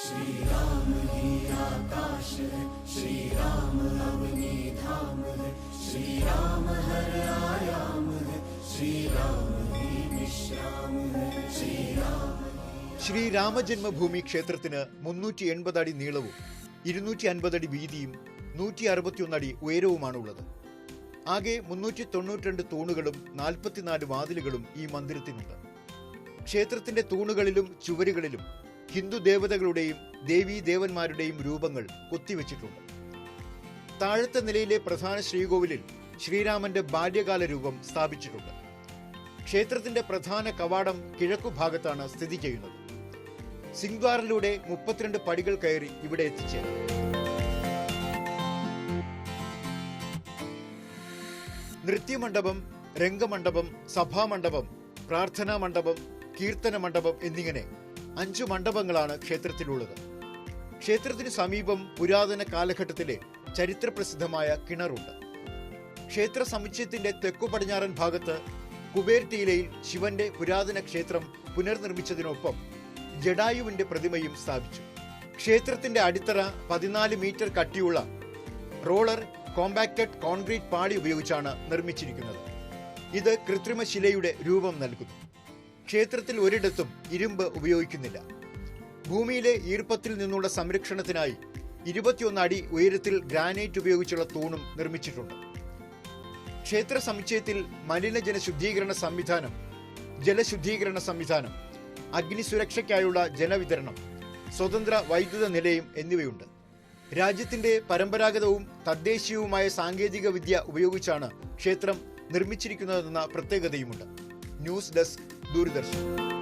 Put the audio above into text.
श्री राम ही आकाश है श्री राम अवनी धाम है श्री राम हर आयाम है श्री राम ही विश्राम है श्री राम ശ്രീ രാമജന്മഭൂമി ക്ഷേത്രത്തിന് മുന്നൂറ്റി എൺപത് അടി നീളവും ഇരുന്നൂറ്റി അൻപത് അടി വീതിയും നൂറ്റി അറുപത്തിയൊന്ന് അടി ഉയരവുമാണുള്ളത് ആകെ മുന്നൂറ്റി തൊണ്ണൂറ്റിരണ്ട് തൂണുകളും നാൽപ്പത്തിനാല് വാതിലുകളും ഈ മന്ദിരത്തിനുണ്ട് ക്ഷേത്രത്തിന്റെ തൂണുകളിലും ചുവരുകളിലും ഹിന്ദു ദേവതകളുടെയും ദേവീ ദേവന്മാരുടെയും രൂപങ്ങൾ കൊത്തിവെച്ചിട്ടുണ്ട്. താഴത്തെ നിലയിലെ പ്രധാന ശ്രീകോവിലിൽ ശ്രീരാമന്റെ ബാല്യകാല രൂപം സ്ഥാപിച്ചിട്ടുണ്ട്. ക്ഷേത്രത്തിന്റെ പ്രധാന കവാടം കിഴക്കു ഭാഗത്താണ് സ്ഥിതി ചെയ്യുന്നത്. സിംഗ്വാറിലൂടെ മുപ്പത്തിരണ്ട് പടികൾ കയറി ഇവിടെ എത്തിച്ചേരും. നൃത്യമണ്ഡപം രംഗമണ്ഡപം സഭാമണ്ഡപം പ്രാർത്ഥനാ മണ്ഡപം കീർത്തന മണ്ഡപം എന്നിങ്ങനെ അഞ്ചു മണ്ഡപങ്ങളാണ് ക്ഷേത്രത്തിലുള്ളത്. ക്ഷേത്രത്തിന് സമീപം പുരാതന കാലഘട്ടത്തിലെ ചരിത്രപ്രസിദ്ധമായ കിണറുണ്ട്. ക്ഷേത്ര സമുച്ചയത്തിന്റെ തെക്കു പടിഞ്ഞാറൻ ഭാഗത്ത് കുബേർ ടീലയിൽ ശിവന്റെ പുരാതന ക്ഷേത്രം പുനർനിർമ്മിച്ചതിനൊപ്പം ജഡായുവിന്റെ പ്രതിമയും സ്ഥാപിച്ചു. ക്ഷേത്രത്തിന്റെ അടിത്തറ പതിനാല് മീറ്റർ കട്ടിയുള്ള റോളർ കോമ്പാക്റ്റഡ് കോൺക്രീറ്റ് പാളി ഉപയോഗിച്ചാണ് നിർമ്മിച്ചിരിക്കുന്നത്. ഇത് കൃത്രിമ ശിലയുടെ രൂപം നൽകുന്നു. ക്ഷേത്രത്തിൽ ഒരിടത്തും ഇരുമ്പ് ഉപയോഗിക്കുന്നില്ല. ഭൂമിയിലെ ഈർപ്പത്തിൽ നിന്നുള്ള സംരക്ഷണത്തിനായി ഇരുപത്തിയൊന്ന് അടി ഉയരത്തിൽ ഗ്രാനൈറ്റ് ഉപയോഗിച്ചുള്ള തൂണും നിർമ്മിച്ചിട്ടുണ്ട്. ക്ഷേത്ര സമുച്ചയത്തിൽ മലിനജല ശുദ്ധീകരണ സംവിധാനം ജലശുദ്ധീകരണ സംവിധാനം അഗ്നി സുരക്ഷയ്ക്കായുള്ള ജലവിതരണം സ്വതന്ത്ര വൈദ്യുത നിലയം എന്നിവയുണ്ട്. രാജ്യത്തിന്റെ പരമ്പരാഗതവും തദ്ദേശീയവുമായ സാങ്കേതിക വിദ്യ ഉപയോഗിച്ചാണ് ക്ഷേത്രം നിർമ്മിച്ചിരിക്കുന്നതെന്ന പ്രത്യേകതയുമുണ്ട്. News desk Doordarshan